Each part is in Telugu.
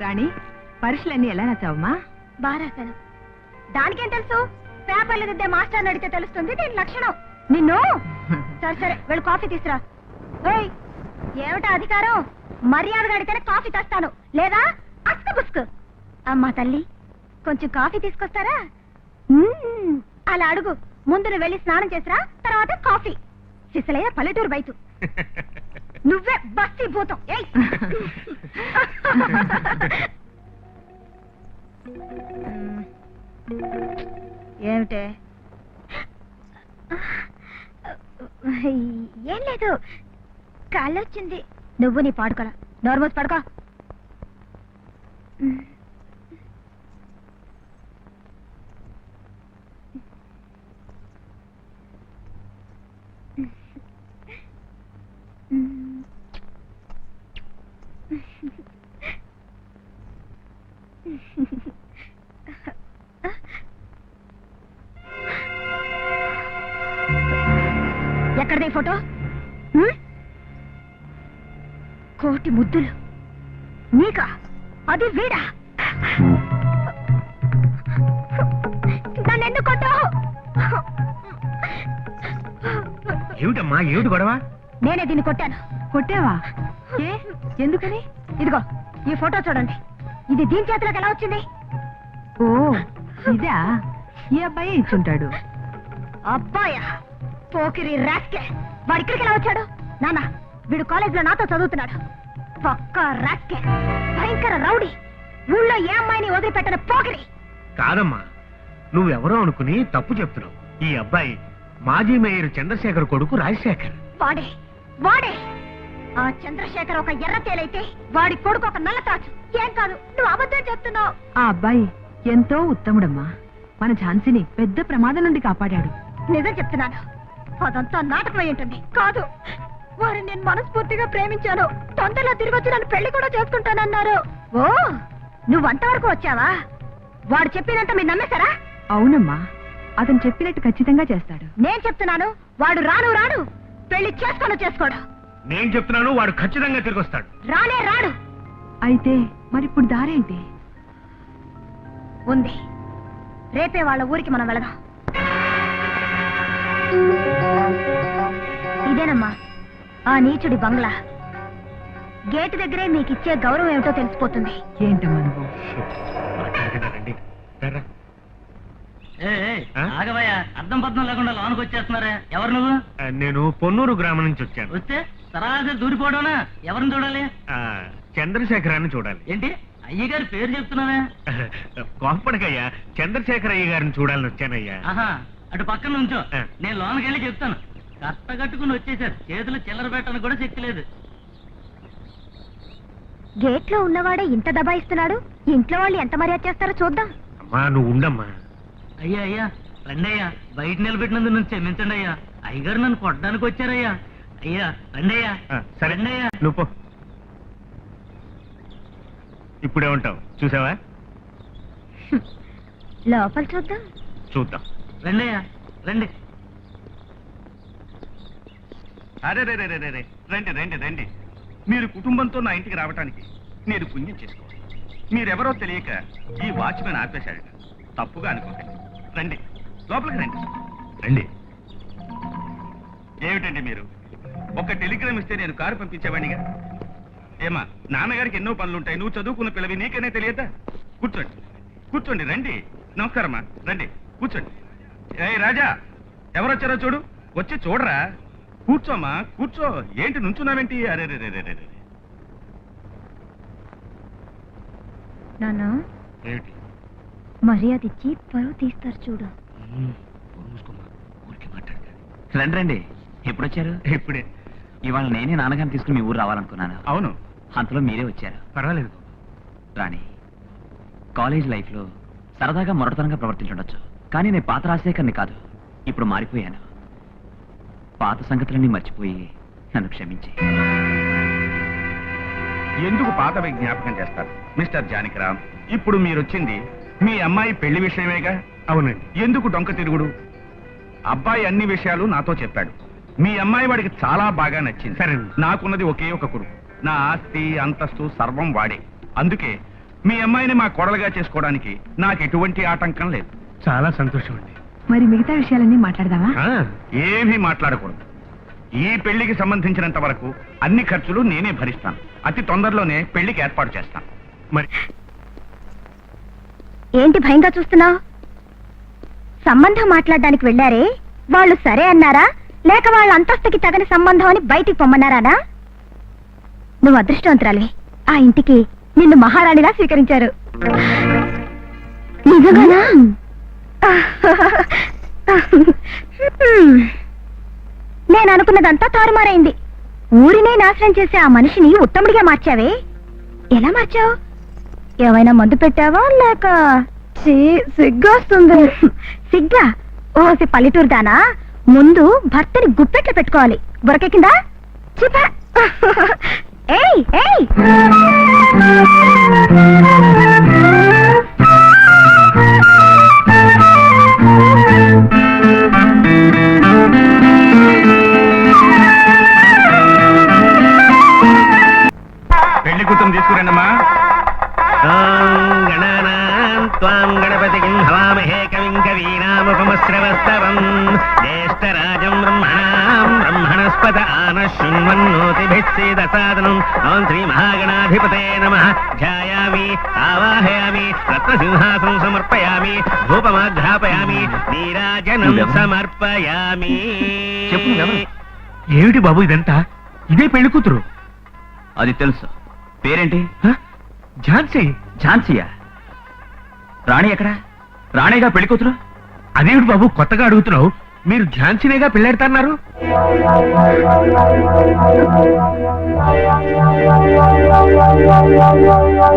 రాణి పరీక్షలన్నీ ఎలా రాసావమ్మా బాగా రాశాను దానికేం తెలుసు? పేపర్లు దిద్దే మాస్టర్ అడిగితే తెలుస్తుంది దీని లక్షణం. నిన్ను? సరే సరే వెళ్ళి కాఫీ తీసురా. ఏయ్ ఏమిటా అధికారం? మర్యాదగా అడిగితేనే కాఫీ తెస్తాను. లేదా? అస్క బుస్క్ అమ్మా తల్లి కొంచెం కాఫీ తీసుకొస్తారా? అలా అడుగు. ముందు నువ్వు వెళ్ళి స్నానం చేసిరా తర్వాత కాఫీ. సిసలయ్య పల్లెటూరు బయట. నువ్వే బస్తి భూతం. ఏయ్! ఏమిటే? ఏం లేదు. కాళ్ళొచ్చింది. నువ్వు నీ పాడుకోరా. నోర్మోస్ పడుకో. ముద్దులు. నీకా? అది వీడా? నన్ను ఎందుకు కొట్టావు? ఏమిటమ్మా ఏమిటి గొడవ? నేనే దీన్ని కొట్టాను. కొట్టావా? ఏ? ఎందుకని? ఇదిగో ఈ ఫోటో చూడండి. ఇది దీని చేతిలోకి ఎలా వచ్చింది? ఓ ఇదా? ఈ అబ్బాయి ఇచ్చుంటాడు. అబ్బాయా? పోకిరి రాస్కే వాడు ఇక్కడికి ఎలా వచ్చాడు? నాన్న వీడు కాలేజ్లో నాతో చదువుతున్నాడు. రాస్కే భయంకర రౌడీ. ఊళ్ళో ఏ అమ్మాయిని వదిలిపెట్టని పోకిరి. కాదమ్మా నువ్వెవరో అనుకుని తప్పు చెప్తున్నావు. ఈ అబ్బాయి మాజీ మేయర్ చంద్రశేఖర్ కొడుకు రాజశేఖర్. వాడే వాడే. ఆ చంద్రశేఖర్ ఒక ఎర్ర తేలైతే వాడి కొడుకు ఒక నల్ల తాచు. ఏం కాదు నువ్వు అబద్ధం చెప్తున్నావు. ఆ అబ్బాయి ఎంతో ఉత్తముడమ్మా. మన ఝాన్సీని పెద్ద ప్రమాదం నుండి కాపాడాడు. నిజం చెప్తున్నాను. అదంతా నాటకమై ఉంటుంది. కాదు. వారిని నేను మనస్ఫూర్తిగా ప్రేమించాను. తొందరలో తిరిగి వచ్చి నన్ను పెళ్ళి కూడా చేసుకుంటానన్నారు. ఓ నువ్వు అంతవరకు వచ్చావా? వాడు చెప్పినంత మీరు నమ్మేశారా? అవునమ్మా. అతను చెప్పినట్టు ఖచ్చితంగా చేస్తాడు. నేను చెప్తున్నాను వాడు రాను రాడు పెళ్ళి చేసుకోను చేసుకోడు నేను చెప్తున్నాను వాడు ఖచ్చితంగా తిరిగి వస్తాడు రానే రాడు. అయితే మరిప్పుడు దారేంటి? ఉంది. రేపే వాళ్ళ ఊరికి మనం వెళదాం. ఇదేనమ్మా. ఆ నీచుడి బంగ్లా. గేటు దగ్గరే మీకు ఇచ్చే గౌరవం ఏమిటో తెలిసిపోతుంది. ఏంటమ్మా నువ్వు? ఆగవయ్యా అర్థం పద్ధం లేకుండా లోనికి వచ్చేస్తున్నారా. ఎవరు నువ్వు? నేను పొన్నూరు గ్రామం నుంచి వచ్చాను. వస్తే సరాసరి దూరిపోవడానా ఎవరిని చూడాలి? ఆ, చంద్రశేఖరాన్ని చూడాలి. ఏంటి? అయ్యగారి పేరు చెప్తున్నావే? కోపడికయ్యా చంద్రశేఖర్ అయ్య గారిని చూడాలని వచ్చానయ్యా. ఆహా అటు పక్కన నుంచో. ఆ. నేను లోనికి వెళ్ళి చెప్తాను. కట్ట కట్టుకుని వచ్చేసారు చేతులు చిల్లర పెట్టడానికి కూడా శక్తి లేదు. గేట్లో ఉన్నవాడే ఇంత దబాయిస్తున్నాడు? ఇంట్లో వాళ్ళు ఎంత మర్యాద చేస్తారో చూద్దాం. అమ్మా నువ్వు ఉండమ్మా. అయ్యా అయ్యా రండి అయ్యా బయట నిలబెట్టినందుకు నన్ను క్షమించండి అయ్యా. అయ్యగారు నన్ను కొట్టడానికి వచ్చారయ్యా. అయ్యా రండి అయ్యా సరే. రండి అయ్యా నువ్వు పో. ఇప్పుడే ఉంటావు. చూసావా? లోపల చూద్దాం. చూద్దాం. రండి అయ్యా రండి. అరే రే రే రే రండి రండి రండి. మీరు కుటుంబంతో నా ఇంటికి రావటానికి నేను పుణ్యం చేసుకోవాలి. మీరెవరో తెలియక ఈ వాచ్మెన్ ఆపేశాడు. తప్పుగా అనుకోకండి. రండి లోపలికి రండి. రండి. ఏమిటండి మీరు? ఒక టెలిగ్రామ్ ఇస్తే నేను కారు పంపించేవాడిగా ఏమా నాన్నగారికి ఎన్నో పనులుంటాయి. నువ్వు చదువుకున్న పిల్లవి నీకనే తెలియదా? కూర్చోండి. కూర్చోండి రండి. నమస్కారమ్మా. రండి కూర్చోండి. ఏ రాజా ఎవరొచ్చారో చూడు. వచ్చి చూడరా. కూర్చోమ్మా కూర్చో. ఏంటి నుంచున్నావేంటి? అరే రే రే రే రే ఏమిటి? మర్యాద ఇచ్చి పరువు తీస్తారు చూడు. రండి రండి. ఎప్పుడు వచ్చారు ఇప్పుడే. ఇవాళ నేనే నాన్నగారిని తీసుకుని మీ ఊరు రావాలనుకున్నాను. అవును. అంతలో మీరే వచ్చారు. పర్వాలేదు. రాణి కాలేజ్ లైఫ్లో సరదాగా మొరటతనంగా ప్రవర్తించుండొచ్చు. కానీ నేను పాత రాజశేఖర్ని కాదు. ఇప్పుడు మారిపోయాను. పాత సంగతులన్నీ మర్చిపోయి నన్ను క్షమించి. ఎందుకు పాతవి జ్ఞాపకం చేస్తారు? మిస్టర్ జానకిరామ్ ఇప్పుడు మీరొచ్చింది మీ అమ్మాయి పెళ్ళి విషయమేగా? అవునండి. ఎందుకు డొంక తిరుగుడు? అబ్బాయి అన్ని విషయాలు నాతో చెప్పాడు. మీ అమ్మాయి వాడికి చాలా బాగా నచ్చింది. సరేనండి. నాకున్నది ఒకే ఒక కొడుకు నా ఆస్తి అంతస్తు సర్వం వాడే. అందుకే మీ అమ్మాయిని మా కోడలుగా చేసుకోవడానికి నాకు ఎటువంటి ఆటంకం లేదు. చాలా సంతోషం అండి మరి మిగతా విషయాలన్నీ మాట్లాడదామా? ఆ, ఏమీ మాట్లాడకూడదు. ఈ పెళ్ళికి సంబంధించినంత వరకు అన్ని ఖర్చులు నేనే భరిస్తాను. అతి తొందరలోనే పెళ్ళికి ఏర్పాటు చేస్తాను. మరి ఏంటి భయంగా చూస్తున్నావు? సంబంధం మాట్లాడడానికి వెళ్ళారే? వాళ్ళు సరే అన్నారా? లేక వాళ్ళ అంతస్తుకి తగని సంబంధం అని బయటికి పొమ్మన్నారానా? నువ్వు అదృష్టవంతురాలివి. ఆ ఇంటికి నిన్ను మహారాణిలా స్వీకరించారు. నిజంగానా? నేను అనుకున్నదంతా తారుమారైంది. ఊరినే నాశనం చేసే ఆ మనిషిని ఉత్తముడిగా మార్చావే? ఎలా మార్చావు? ఏమైనా మందు పెట్టావా లేక? సిగ్గొస్తుంది. సిగ్గా? ఓసి పల్లెటూరు దానా ముందు భర్తని గుప్పెట్లు పెట్టుకోవాలి. బొరకెక్కిందా చిప! ఏయ్ ఏయ్! ఓం శ్రీ మహాగణాధిపతే నమః ధ్యాయామి ఆవాహయామి రత్నసింహాసనం సమర్పయామి ధూపమాఘ్రాపయామి నీరాజనం? సమర్పయామి? ఏమిటి బాబు ఇదంతా? ఇదే పెళ్ళి కూతురు? అది తెలుసు. పేరేంటి? హ? ఝాన్సీ. ఝాన్సీయా? రాణి ఎక్కడ? రాణిగా పెళ్ళి కూతురు? అదేమిటి బాబు కొత్తగా అడుగుతున్నావు? మీరు ఝాన్సీనేగా పెళ్ళాడుతున్నారు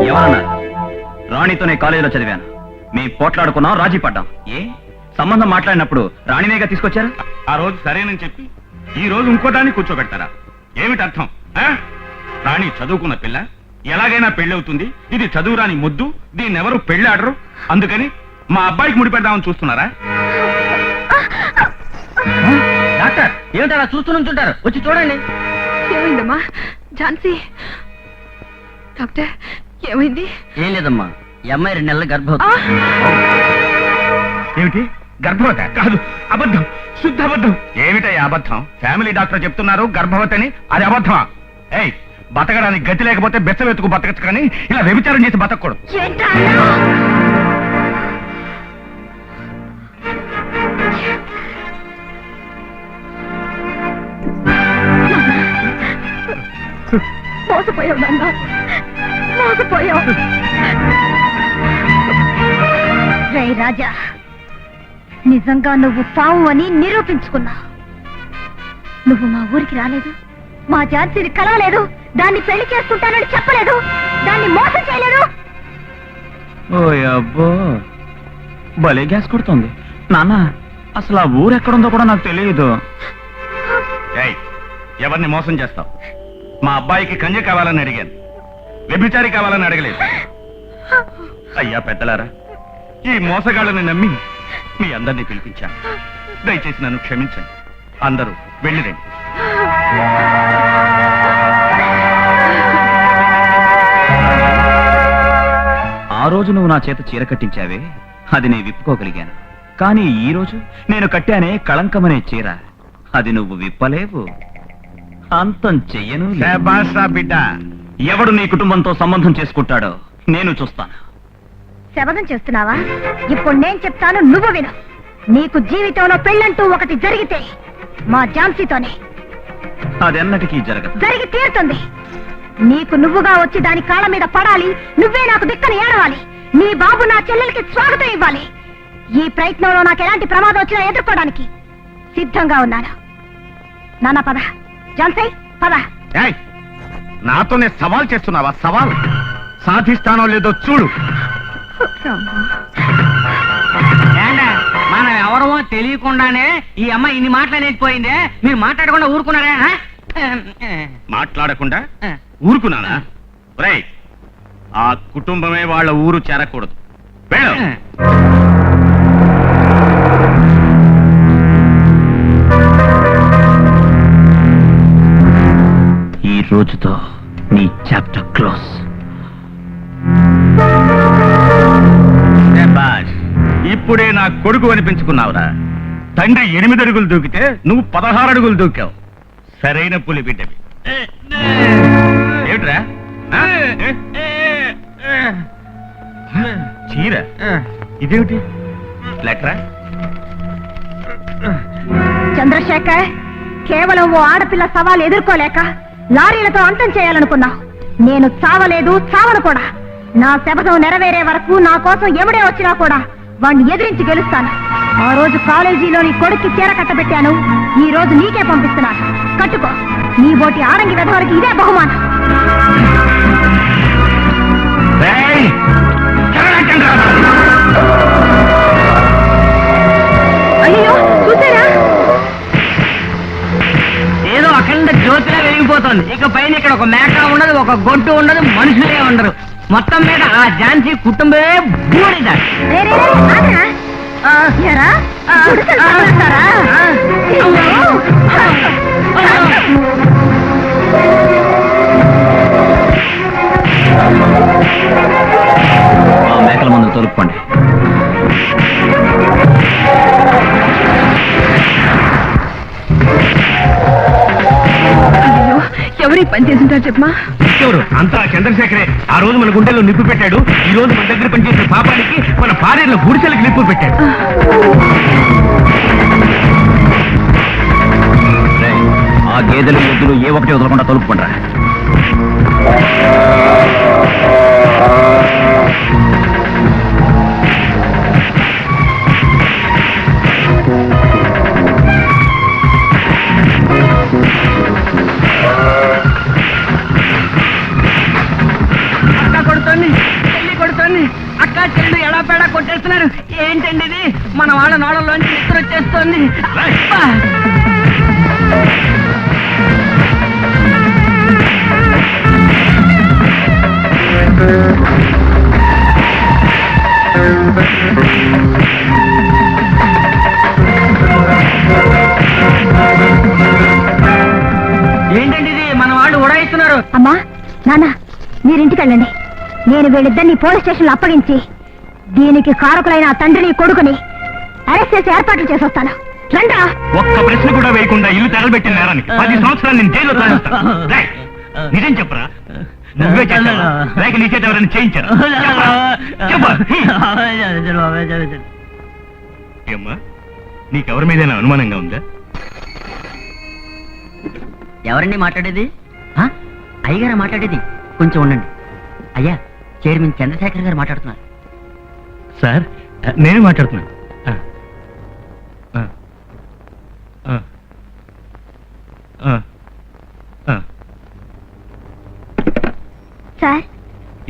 ఎవరన్నారు రాణితోనే కాలేజీలో చదివాను. మీ పోట్లాడుకున్నాం రాజీ పడ్డాం. ఏ? సంబంధం మాట్లాడినప్పుడు రాణినేగా తీసుకొచ్చారు? ఆ రోజు సరేనని చెప్పి ఈ రోజు ఇంకో దాన్ని కూర్చోబెడతారా? ఏమిటి అర్థం? ఆ? రాణి చదువుకున్న పిల్ల ఎలాగైనా పెళ్ళవుతుంది. ఇది చదువురాని ముద్దు దీన్ని ఎవరు పెళ్ళాడరు? అందుకని మా అబ్బాయికి ముడిపెడదామని చూస్తున్నారా? డాక్టర్ ఏమిటి అలా చూస్తూ నుంచుంటారు? వచ్చి చూడండి. ఏమైందమ్మా? ఝాన్సీ. డాక్టర్ ఏమైంది? ఏం లేదమ్మా. ఈ అమ్మాయి రెండు నెలల గర్భవతి. ఆ! ఏమిటి? గర్భవతి? కాదు అబద్ధం. శుద్ధ అబద్ధం. ఏమిటయ్యా అబద్ధం? ఫ్యామిలీ డాక్టర్ చెప్తున్నారు గర్భవతి అని అది అబద్ధమా? ఏయ్ బతకడానికి గతి లేకపోతే బెచ్చవెత్తుకు బతకచ్చు కానీ ఇలా వ్యభిచారం చేసి బతకూడదు ఏంటా మోసపోయావు నాన్న. మోసపోయావు. రే రాజా నిజంగా నువ్వు పావు అని నిరూపించుకున్నావు నువ్వు మా ఊరికి రాలేదు మా ఝాన్సీని కలవలేదు దాన్ని పెళ్ళి చేసుకుంటానని చెప్పలేదు దాన్ని మోసం చేయలేదు. ఓ అబ్బో భలే గ్యాస్ కొడుతుంది. నాన్న అసలు ఆ ఊరు ఎక్కడుందో కూడా నాకు తెలియదు. ఏయ్ ఎవరిని మోసం చేస్తావు? మా అబ్బాయికి కంజ కావాలని అడిగాను. వ్యభిచారి కావాలని అడగలేదు. అయ్యా పెద్దలారా ఈ మోసగాళ్ళని నమ్మి మీ అందరినీ పిలిపించాను. దయచేసి నన్ను క్షమించండి. అందరూ వెళ్ళిరండి ఆ రోజు నువ్వు నా చేత చీర కట్టించావే అది నేను విప్పుకోగలిగాను. కానీ ఈ రోజు నేను కట్టానే కళంకమనే చీర అది నువ్వు విప్పలేవు. అంతం చెయ్యను బిడ్డ. ఎవడు నీ కుటుంబంతో సంబంధం చేసుకుంటాడో నేను చూస్తాను శపథం చేస్తున్నావా? ఇప్పుడు నేను చెప్తాను నువ్వు విను. నీకు జీవితంలో పెళ్ళంటూ ఒకటి జరిగితే మా ఝాన్సీతోనే. అదెన్నటికీ జరగదు. జరిగి తీరుతుంది. నీకు నువ్వుగా వచ్చి దాని కాళ్ళ మీద పడాలి నువ్వే నాకు దిక్కని ఏడవాలి. నీ బాబు నా చెల్లెలకి స్వాగతం ఇవ్వాలి. ఈ ప్రయత్నంలో నాకు ఎలాంటి ప్రమాదం వచ్చినా ఎదుర్కోవడానికి సిద్ధంగా ఉన్నాను. నాన్న పద. ఝాన్సీ పద. ఏయ్ నాతోనే సవాల్ చేస్తున్నావా? సవాల్? సాధిస్తానో లేదో చూడు. ఏండా మనం ఎవరమో తెలియకుండానే ఈ అమ్మాయి ఇన్ని మాట్లాడలేకపోయిందే మీరు మాట్లాడకుండా ఊరుకున్నారా ఆ? మాట్లాడకుండా? ఊరుకున్నానా? రేయ్ ఆ కుటుంబమే వాళ్ళ ఊరు చేరకూడదు. వెళ్ళు. రోజుతో నీ చాప్టర్ క్లోజ్. ఇప్పుడే నా కొడుకు అనిపించుకున్నావురా. తండ్రి ఎనిమిది అడుగులు దూకితే నువ్వు పదహారు అడుగులు దూకావు. సరైన పులి బిడ్డవి. ఏమిట్రా? చీర? ఇదేమిటి? లెటరా? చంద్రశేఖర్ కేవలం ఓ ఆడపిల్ల సవాల్ ఎదుర్కోలేక లారీలతో అంతం చేయాలనుకున్నా. నేను చావలేదు చావను కూడా. నా శపథం నెరవేరే వరకు నా కోసం ఎవడే వచ్చినా కూడా వాణ్ణి ఎదిరించి గెలుస్తాను. ఆ రోజు కాలేజీలోని కొడుక్కి చీర కట్టబెట్టాను. ఈ రోజు నీకే పంపిస్తున్నాను. కట్టుకో. నీ బోటి ఆరంగి వెధవరికి ఇదే బహుమానం. ఒక మేక ఉండదు ఒక గొడ్డు ఉండదు మనుషులే ఉండరు. మొత్తం మీద ఆ ఝాన్సీ కుటుంబమే బూడిద! ఆ. పని చేసింటారు చెప్పమా? ఎవరు? అంతా చంద్రశేఖరే. ఆ రోజు మన గుండెల్లో నిప్పు పెట్టాడు. ఈ రోజు మన దగ్గర పనిచేసిన పాపానికి మన భార్యలో గుడిసెలకు నిప్పు పెట్టాడు. ఆ. గేదెలు ఎద్దులు ఏ ఒకటి వదలకుండా తొలుపుకుంటారా? మన వాళ్ళ నోడలోంచి నిద్ర వచ్చేస్తోంది. ఏంటండి ఇది? మన వాళ్ళు ఉడాయిస్తున్నారు. అమ్మా నాన్న మీరింటికి వెళ్ళండి నేను వీళ్ళిద్దరిని పోలీస్ స్టేషన్లో అప్పగించి దీనికి కారకులైన ఆ తండ్రిని కొడుకుని అరెస్ట్ చేసి ఏర్పాట్లు చేసొస్తాను. రండా ఒక్క ప్రశ్న కూడా వేయకుండా ఇల్లు తగలబెట్టిన నేరానికి పది సంవత్సరాలు నేను జైల్లో రేయ్, నిజం చెప్పరా? నువ్వే లేక నీ చేత ఎవరైనా చేయించారా? చెప్పు. చెప్పు. ఏమ్మా నీకెవరి మీదైనా అనుమానంగా ఉందా? ఎవరండి మాట్లాడేది? ఆ? అయ్యగారా మాట్లాడేది? కొంచెం ఉండండి. అయ్యా చైర్మన్ చంద్రశేఖర్ గారు మాట్లాడుతున్నారు. సార్ నేనే మాట్లాడుతున్నాను.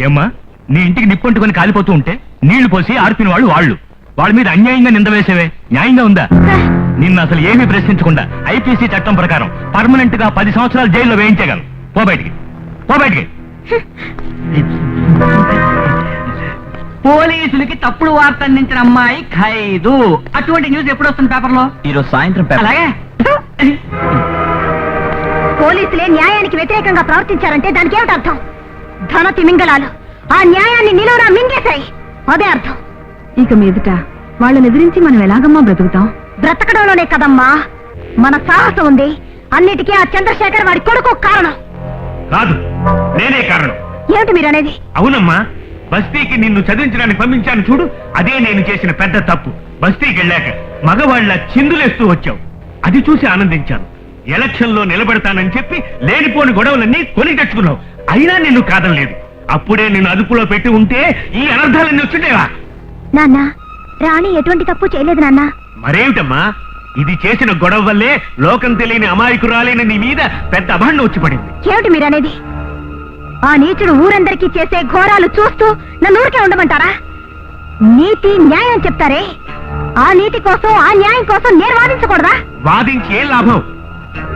ఏమ్మా నీ ఇంటికి నిప్పంటుకొని కాలిపోతూ ఉంటే నీళ్ళు పోసి ఆర్పిన వాళ్ళు వాళ్ళు. వాళ్ళ మీద అన్యాయంగా నింద వేసేవే న్యాయంగా ఉందా? నిన్ను అసలు ఏమీ ప్రశ్నించకుండా ఐపీసీ చట్టం ప్రకారం పర్మనెంట్గా పది సంవత్సరాలు జైల్లో వేయించగలను పో బయటికి. పో బయటికి. పోలీసులకి తప్పుడు వార్త అందించిన అమ్మాయి ఖైదు. అటువంటి న్యూస్ ఎప్పుడు వస్తుంది పేపర్లో? ఈరోజు సాయంత్రం పేపర్. అలాగే. పోలీసులే న్యాయానికి వ్యతిరేకంగా ప్రవర్తించారంటే దానికి ఏమిటి అర్థం? ధన తిమింగళాలు ఆ న్యాయాన్ని నిలువురా మింగేశాయి. అదే అర్థం. ఇక మీదట వాళ్ళని ఎదిరించి మనం ఎలాగమ్మా బ్రతుకుతాం? బ్రతకడంలోనే కదమ్మా. మన సాహసం ఉంది. అన్నిటికీ ఆ చంద్రశేఖర్ వాడి కొడుకు కారణం. కాదు నేనే కారణం. ఏమిటి మీరనేది? అవునమ్మా బస్తీకి నిన్ను చదివించడానికి పంపించాను చూడు అదే నేను చేసిన పెద్ద తప్పు. బస్తీకి వెళ్ళాక మగవాళ్ళ చిందులేస్తూ వచ్చావు. అది చూసి ఆనందించాను. ఎలక్షన్లో నిలబెడతానని చెప్పి లేనిపోని గొడవలన్నీ కొని తెచ్చుకున్నావు. అయినా నిన్ను కాదనలేదు. అప్పుడే నిన్ను అదుపులో పెట్టి ఉంటే ఈ అనర్థాలన్నీ వచ్చిండేవా నాన్న రాణి ఎటువంటి తప్పు చేయలేదు నాన్న. మరేమిటమ్మా? ఇది చేసిన గొడవ వల్లే లోకం తెలియని అమాయకురాలైన నీ మీద పెద్ద అభాండం వచ్చి పడింది. ఏమిటి మీరనేది? ఆ నీచుడు ఊరందరికీ చేసే ఘోరాలు చూస్తూ నన్ను ఊరికే ఉండమంటారా? నీతి న్యాయం చెప్తారే. ఆ నీతి కోసం ఆ న్యాయం కోసం నేను వాదించకూడదా? వాదించి ఏం లాభం?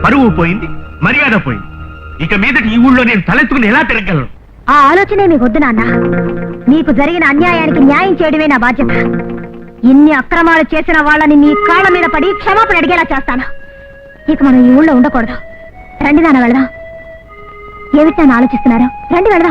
పరువు పోయింది మర్యాద పోయింది. ఇక మీదటి ఈ ఊళ్ళో నేను తలెత్తుకుని ఎలా తిరగలను ఆ ఆలోచనే మీకు వద్దు నాన్న. మీకు జరిగిన అన్యాయానికి న్యాయం చేయడమే నా బాధ్యత. ఇన్ని అక్రమాలు చేసిన వాళ్ళని మీ కాళ్ళ మీద పడి క్షమాపణ అడిగేలా చేస్తాను. ఇక మనం ఈ ఊళ్ళో ఉండకూడదు. రండి నాన్న వెళదాం. ఏమిటి నన్ను ఆలోచిస్తున్నారు? రండి వెళదాం.